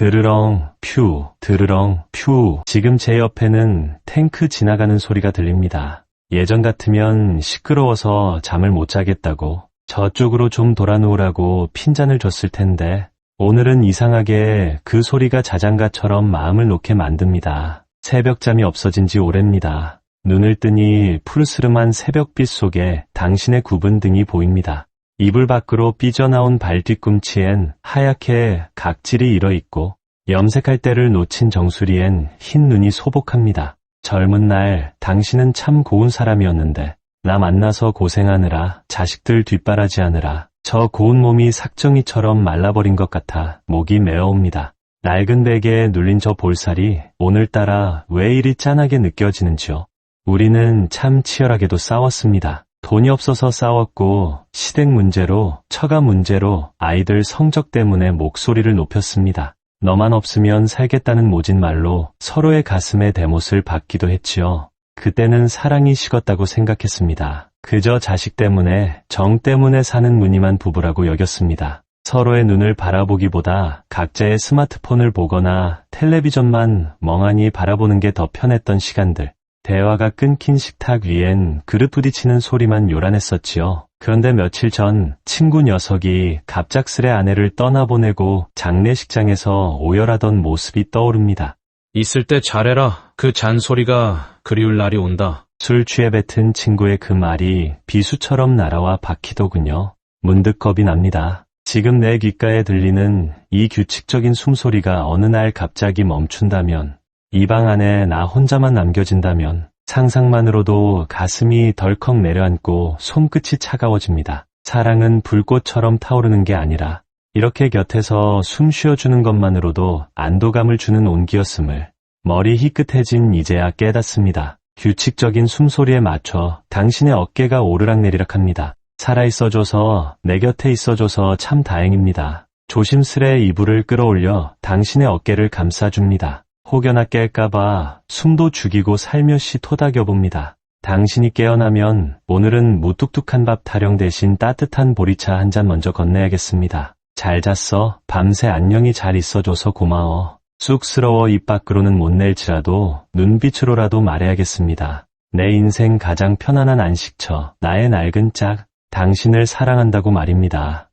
드르렁, 퓨, 드르렁, 퓨. 지금 제 옆에는 탱크 지나가는 소리가 들립니다. 예전 같으면 시끄러워서 잠을 못 자겠다고 저쪽으로 좀 돌아놓으라고 핀잔을 줬을 텐데 오늘은 이상하게 그 소리가 자장가처럼 마음을 놓게 만듭니다. 새벽잠이 없어진 지 오래입니다. 눈을 뜨니 푸르스름한 새벽빛 속에 당신의 굽은 등이 보입니다. 이불 밖으로 삐져나온 발 뒤꿈치엔 하얗게 각질이 일어있고 염색할 때를 놓친 정수리엔 흰 눈이 소복합니다. 젊은 날 당신은 참 고운 사람이었는데 나 만나서 고생하느라 자식들 뒷바라지하느라 저 고운 몸이 삭정이처럼 말라버린 것 같아 목이 메어옵니다. 낡은 베개에 눌린 저 볼살이 오늘따라 왜 이리 짠하게 느껴지는지요. 우리는 참 치열하게도 싸웠습니다. 돈이 없어서 싸웠고 시댁 문제로 처가 문제로 아이들 성적 때문에 목소리를 높였습니다. 너만 없으면 살겠다는 모진 말로 서로의 가슴에 대못을 받기도 했지요. 그때는 사랑이 식었다고 생각했습니다. 그저 자식 때문에 정 때문에 사는 무늬만 부부라고 여겼습니다. 서로의 눈을 바라보기보다 각자의 스마트폰을 보거나 텔레비전만 멍하니 바라보는 게 더 편했던 시간들. 대화가 끊긴 식탁 위엔 그릇 부딪히는 소리만 요란했었지요. 그런데 며칠 전 친구 녀석이 갑작스레 아내를 떠나보내고 장례식장에서 오열하던 모습이 떠오릅니다. 있을 때 잘해라. 그 잔소리가 그리울 날이 온다. 술 취해 뱉은 친구의 그 말이 비수처럼 날아와 박히더군요. 문득 겁이 납니다. 지금 내 귓가에 들리는 이 규칙적인 숨소리가 어느 날 갑자기 멈춘다면, 이 방 안에 나 혼자만 남겨진다면, 상상만으로도 가슴이 덜컥 내려앉고 손끝이 차가워집니다. 사랑은 불꽃처럼 타오르는 게 아니라, 이렇게 곁에서 숨 쉬어주는 것만으로도 안도감을 주는 온기였음을, 머리 희끗해진 이제야 깨닫습니다. 규칙적인 숨소리에 맞춰 당신의 어깨가 오르락내리락 합니다. 살아있어줘서 내 곁에 있어줘서 참 다행입니다. 조심스레 이불을 끌어올려 당신의 어깨를 감싸줍니다. 혹여나 깰까봐 숨도 죽이고 살며시 토닥여봅니다. 당신이 깨어나면 오늘은 무뚝뚝한 밥 타령 대신 따뜻한 보리차 한 잔 먼저 건네야겠습니다. 잘 잤어. 밤새 안녕히 잘 있어줘서 고마워. 쑥스러워 입 밖으로는 못 낼지라도 눈빛으로라도 말해야겠습니다. 내 인생 가장 편안한 안식처, 나의 낡은 짝, 당신을 사랑한다고 말입니다.